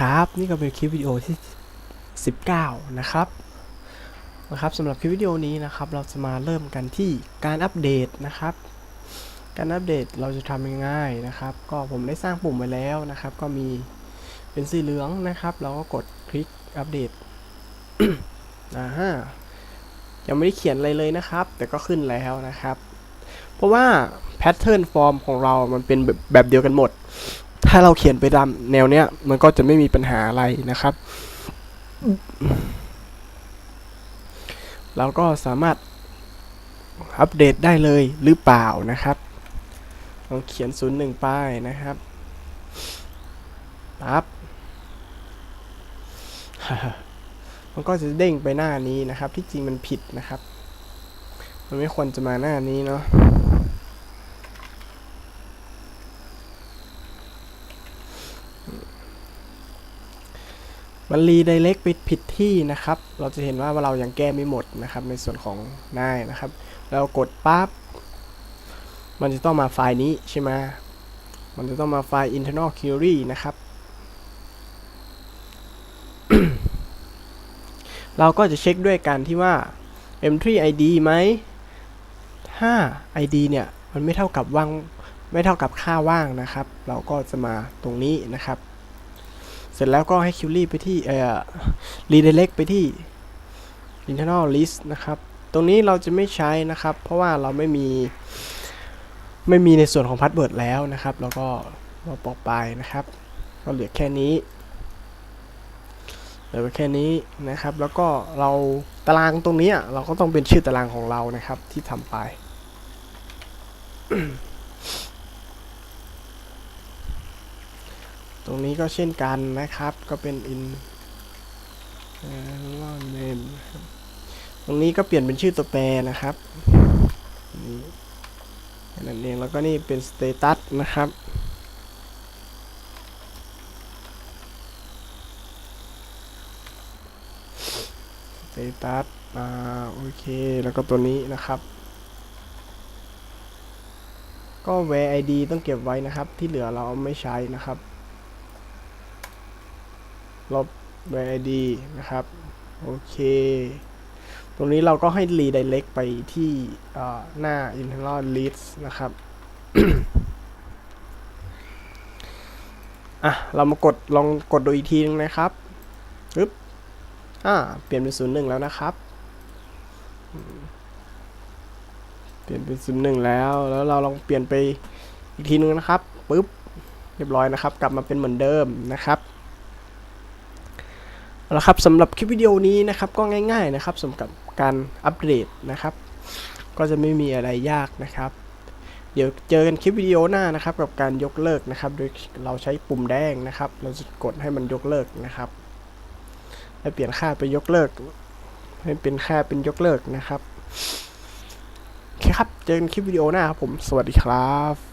ครับนี่ก็เป็นคลิปวิดีโอที่ 19 นะครับนะครับสำหรับคลิปวิดีโอนี้นะครับ เราจะมาเริ่มกันที่การอัปเดตนะครับ การอัปเดตเราจะทำง่ายๆนะครับ ก็ผมได้สร้างปุ่มไว้แล้วนะครับ ก็มีเป็นสีเหลืองนะครับ เราก็กดคลิกอัปเดตอ่าฮะยังไม่ได้เขียนอะไรเลยนะครับ แต่ก็ขึ้นแล้วนะครับ เพราะว่าแพทเทิร์นฟอร์มของเรามันเป็นแบบแบบเดียวกันหมด ถ้าเราเขียนไปตามแนวเนี้ย มันก็จะไม่มีปัญหาอะไรนะครับ เราก็สามารถอัปเดตได้เลยหรือเปล่านะครับลองเขียน 01 ป้ายนะครับปั๊บมันก็จะเด้งไปหน้านี้นะครับ ที่จริงมันผิดนะครับ มันไม่ควรจะมาหน้านี้เนาะ มันรีไดเรกไปผิดที่นะครับ เราจะเห็นว่าเรายังแก้ไม่หมดนะครับ ในส่วนของน้านะครับเรากดปั๊บ มันจะต้องมาไฟล์นี้ใช่ไหมมันจะต้องมาไฟล์ internal query นะครับ เราก็จะเช็คด้วยการที่ว่า entry id ไหมถ้า id เนี่ย มันไม่เท่ากับว่าง ไม่เท่ากับค่าว่างนะครับ เราก็จะมาตรงนี้นะครับ เสร็จแล้วก็ให้คิวรี่ไปที่เอ่อ redirect ไปที่ internal list นะครับ ตรงนี้เราจะไม่ใช้นะครับ เพราะว่าเราไม่มีไม่มีในส่วนของพาสเวิร์ดแล้วนะครับ แล้วก็เราปอกไปนะครับ ก็เหลือแค่นี้ เหลือแค่นี้นะครับ แล้วก็เราตารางตรงนี้เราก็ต้องเป็นชื่อตารางของเรานะครับที่ทำไป รงนี้ก็เช่นกันนะครับก็เป็น in เอ่อ name นตรงนี้ก็เปลี่ยนเป็นชื่อตัวแปรนะครับนี่นั่นเองแล้วก็นี่เป็น status นะครับ status อ่าโอเค แล้วก็ตัวนี้นะครับ ก็ where id ต้องเก็บไว้นะครับ ที่เหลือเราไม่ใช้นะครับ ลบ where id นะครับ โอเค ตรงนี้เราก็ให้ redirect ไปที่เอ่อหน้า internal list นะครับ อะ เรามากดลองกดดูอีกทีนึงนะครับปึ๊บอ่า เปลี่ยนเป็นศูนย์หนึ่งแล้วนะครับ เปลี่ยนเป็นศูนย์หนึ่งแล้ว แล้วเราลองเปลี่ยนไปอีกทีนึงนะครับปึ๊บ เรียบร้อยนะครับ กลับมาเป็นเหมือนเดิมนะครับ ละครับสำหรับคลิปวิดีโอนี้นะครับก็ง่าย ๆนะครับสำหรับการอัปเดตนะครับ ก็จะไม่มีอะไรยากนะครับ เดี๋ยวเจอกันคลิปวิดีโอหน้านะครับ กับการยกเลิกนะครับ โดยเราใช้ปุ่มแดงนะครับ เราจะกดให้มันยกเลิกนะครับให้เปลี่ยนค่าไปยกเลิก ให้เป็นค่าเป็นยกเลิกนะครับโอเคครับเจอกันคลิปวิดีโอหน้าครับผมสวัสดีครับ